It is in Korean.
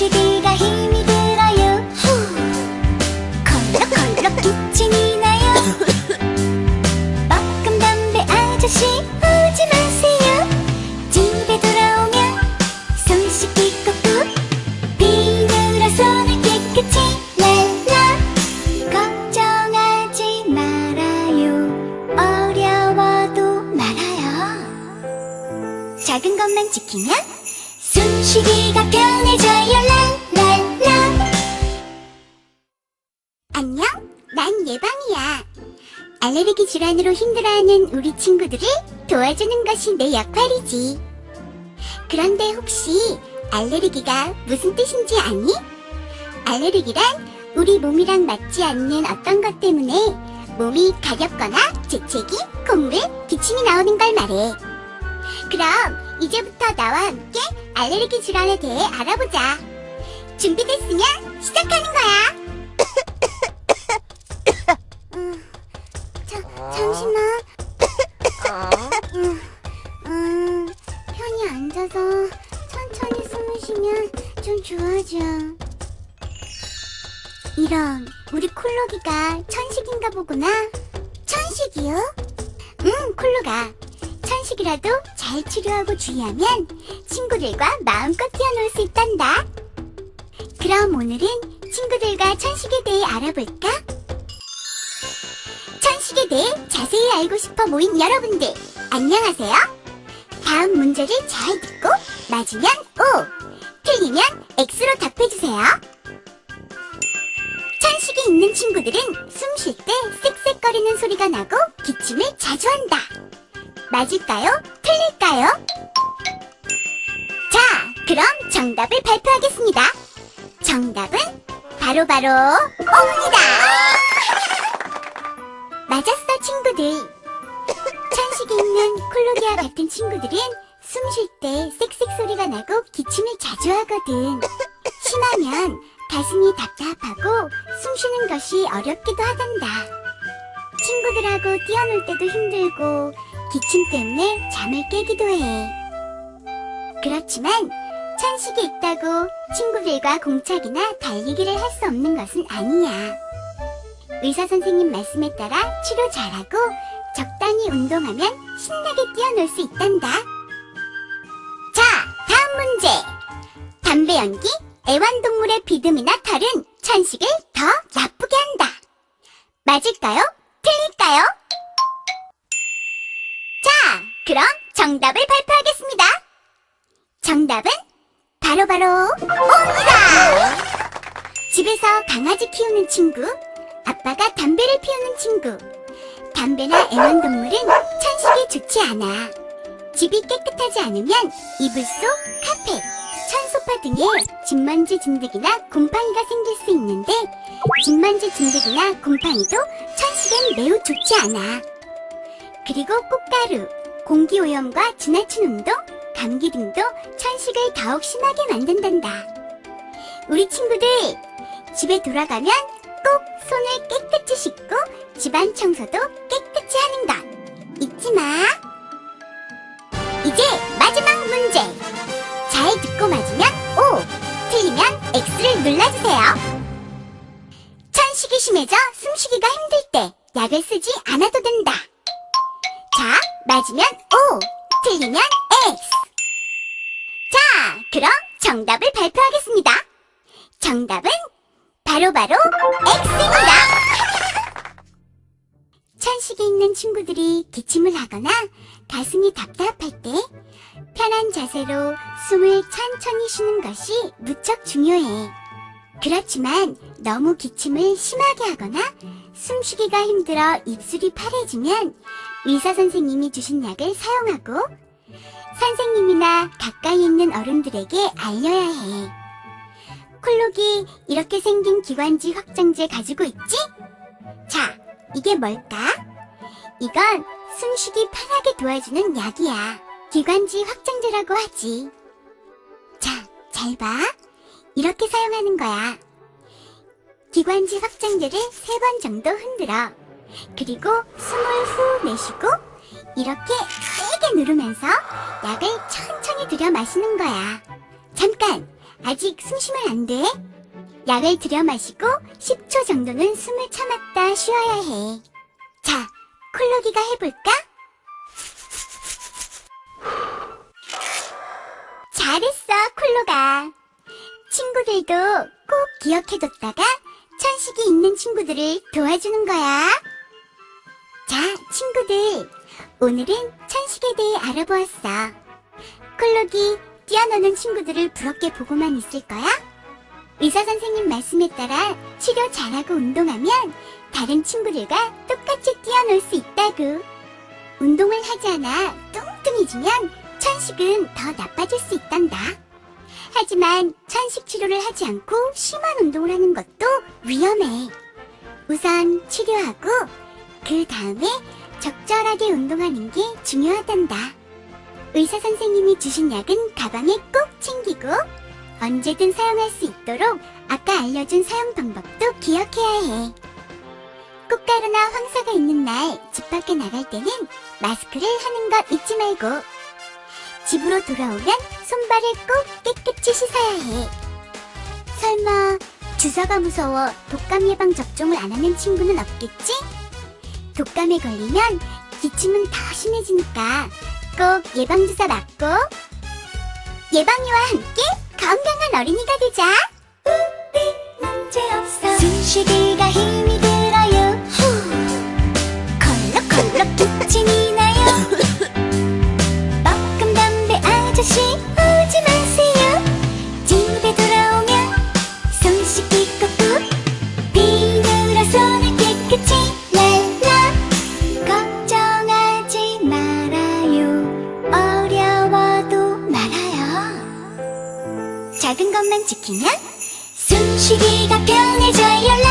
숨쉬기가 힘이 들어요. 후. 컬럭컬럭 기침이 나요. 뻐끔 담배 아저씨 오지 마세요. 집에 돌아오면 손 씻기 꼭꼭 비누로 손을 깨끗이 랄라 걱정하지 말아요. 어려워도 말아요. 작은 것만 지키면 숨 쉬기가 편해져요. 랄랄라. 안녕. 난 예방이야. 알레르기 질환으로 힘들어하는 우리 친구들을 도와주는 것이 내 역할이지. 그런데 혹시 알레르기가 무슨 뜻인지 아니? 알레르기란 우리 몸이랑 맞지 않는 어떤 것 때문에 몸이 가렵거나 재채기, 콧물, 기침이 나오는 걸 말해. 그럼 이제부터 나와 함께 알레르기 질환에 대해 알아보자. 준비됐으면 시작하는 거야. 음, 자, 잠시만. 음, 음, 편히 앉아서 천천히 숨을 쉬면 좀 좋아져. 이런, 우리 콜록이가 천식인가 보구나. 천식이요? 응, 콜록아. 천식이라도 잘 치료하고 주의하면 친구들과 마음껏 뛰어놀 수 있단다. 그럼 오늘은 친구들과 천식에 대해 알아볼까? 천식에 대해 자세히 알고 싶어 모인 여러분들, 안녕하세요. 다음 문제를 잘 듣고 맞으면 O, 틀리면 X로 답해주세요. 천식이 있는 친구들은 숨 쉴 때 쌕쌕거리는 소리가 나고 기침을 자주 한다. 맞을까요? 틀릴까요? 자, 그럼 정답을 발표하겠습니다. 정답은 바로바로 O입니다. 맞았어, 친구들. 천식이 있는 콜로기아 같은 친구들은 숨 쉴 때 쌕쌕 소리가 나고 기침을 자주 하거든. 심하면 가슴이 답답하고 숨 쉬는 것이 어렵기도 하단다. 친구들하고 뛰어놀 때도 힘들고 기침 때문에 잠을 깨기도 해. 그렇지만 천식이 있다고 친구들과 공착이나 달리기를 할 수 없는 것은 아니야. 의사 선생님 말씀에 따라 치료 잘하고 적당히 운동하면 신나게 뛰어놀 수 있단다. 자, 다음 문제. 담배 연기, 애완동물의 비듬이나 털은 천식을 더 나쁘게 한다. 맞을까요? 틀릴까요? 자, 그럼 정답을 발표하겠습니다. 정답은 바로바로 O입니다. 집에서 강아지 키우는 친구, 아빠가 담배를 피우는 친구. 담배나 애완동물은 천식에 좋지 않아. 집이 깨끗하지 않으면 이불 속, 카펫, 천소파 등에 집먼지 진드기나 곰팡이가 생길 수 있는데 집먼지 진드기나 곰팡이도 천식엔 매우 좋지 않아. 그리고 꽃가루, 공기오염과 지나친 운동, 감기 등도 천식을 더욱 심하게 만든단다. 우리 친구들, 집에 돌아가면 꼭 손을 깨끗이 씻고 집안 청소도 깨끗이 하는 것 잊지 마. 이제 마지막 문제. 잘 듣고 맞으면 O, 틀리면 X를 눌러주세요. 천식이 심해져 숨쉬기가 힘들 때 약을 쓰지 않아도 된다. 자, 맞으면 O, 틀리면 X. 자, 그럼 정답을 발표하겠습니다. 정답은 바로바로 X입니다. 천식이 있는 친구들이 기침을 하거나 가슴이 답답할 때 편한 자세로 숨을 천천히 쉬는 것이 무척 중요해. 그렇지만 너무 기침을 심하게 하거나 숨쉬기가 힘들어 입술이 파래지면 의사 선생님이 주신 약을 사용하고 선생님이나 가까이 있는 어른들에게 알려야 해. 콜록이 이렇게 생긴 기관지 확장제 가지고 있지? 자, 이게 뭘까? 이건 숨쉬기 편하게 도와주는 약이야. 기관지 확장제라고 하지. 자, 잘 봐. 이렇게 사용하는 거야. 기관지 확장제를 세 번 정도 흔들어. 그리고 숨을 후 내쉬고 이렇게 누르면서 약을 천천히 들여 마시는 거야. 잠깐! 아직 숨 쉬면 안 돼. 약을 들여 마시고 10초 정도는 숨을 참았다 쉬어야 해. 자, 콜로기가 해볼까? 잘했어, 콜로가. 친구들도 꼭 기억해뒀다가 천식이 있는 친구들을 도와주는 거야. 자, 친구들. 오늘은 천식에 대해 알아보았어. 콜록이 뛰어노는 친구들을 부럽게 보고만 있을 거야? 의사 선생님 말씀에 따라 치료 잘하고 운동하면 다른 친구들과 똑같이 뛰어놀 수 있다고. 운동을 하지 않아 뚱뚱해지면 천식은 더 나빠질 수 있단다. 하지만 천식 치료를 하지 않고 심한 운동을 하는 것도 위험해. 우선 치료하고 그 다음에 적절하게 운동하는 게 중요하단다. 의사 선생님이 주신 약은 가방에 꼭 챙기고 언제든 사용할 수 있도록 아까 알려준 사용 방법도 기억해야 해. 꽃가루나 황사가 있는 날 집 밖에 나갈 때는 마스크를 하는 것 잊지 말고 집으로 돌아오면 손발을 꼭 깨끗이 씻어야 해. 설마 주사가 무서워 독감 예방 접종을 안 하는 친구는 없겠지? 독감에 걸리면 기침은 더 심해지니까 꼭 예방주사 맞고 예방이와 함께 건강한 어린이가 되자. 우리 문제없어. 숨쉬기가 힘이 들어요. 후. 콜록콜록 기침이 지키면 숨쉬기가 편해져요.